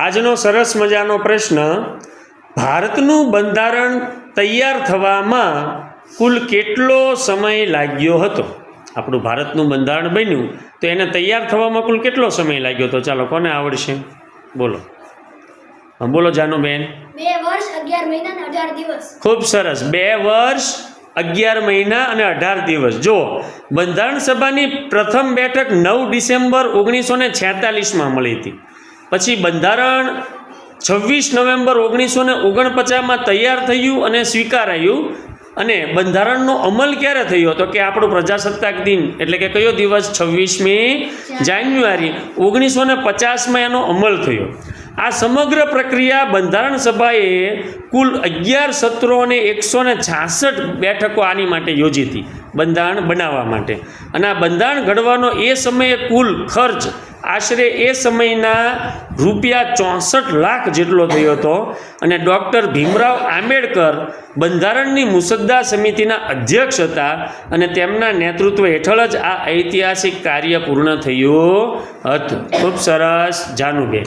આજનો સરસ મજાનો પ્રશ્ન ભારતનું બંધારણ તૈયાર થવામાં કુલ કેટલો સમય લાગ્યો હતો? આપણું ભારતનું બંધારણ બન્યું તો એને તૈયાર થવામાં કુલ કેટલો સમય લાગ્યો હતો? ચાલો કોને આવડશે? બોલો. હા બોલો જાનુબેન ખૂબ સરસ. બે વર્ષ અગિયાર મહિના અને અઢાર દિવસ. જો બંધારણ સભાની પ્રથમ બેઠક નવ ડિસેમ્બર ઓગણીસો ને છેતાલીસમાં મળી હતી. પછી બંધારણ છવ્વીસ નવેમ્બર ઓગણીસો ને ઓગણપચાસમાં તૈયાર થયું અને સ્વીકારાયું. અને બંધારણનો અમલ ક્યારે થયો? હતો કે આપણો પ્રજાસત્તાક દિન, એટલે કે કયો દિવસ? છવ્વીસમી જાન્યુઆરી. ઓગણીસો ને પચાસમાં એનો અમલ થયો. આ સમગ્ર પ્રક્રિયા બંધારણ સભાએ કુલ અગિયાર સત્રો અને એકસો ને છાસઠ બેઠકો આની માટે યોજી હતી, બંધારણ બનાવવા માટે. અને આ બંધારણ ઘડવાનો એ સમયે કુલ ખર્ચ આશરે એ સમયના રૂપિયા ચોસઠ લાખ જેટલો થયો હતો અને ડૉક્ટર ભીમરાવ આંબેડકર બંધારણની મુસદ્દા સમિતિના અધ્યક્ષ હતા અને તેમના નેતૃત્વ હેઠળ જ આ ઐતિહાસિક કાર્ય પૂર્ણ થયું હતું. ખૂબ સરસ, જાનુબેન.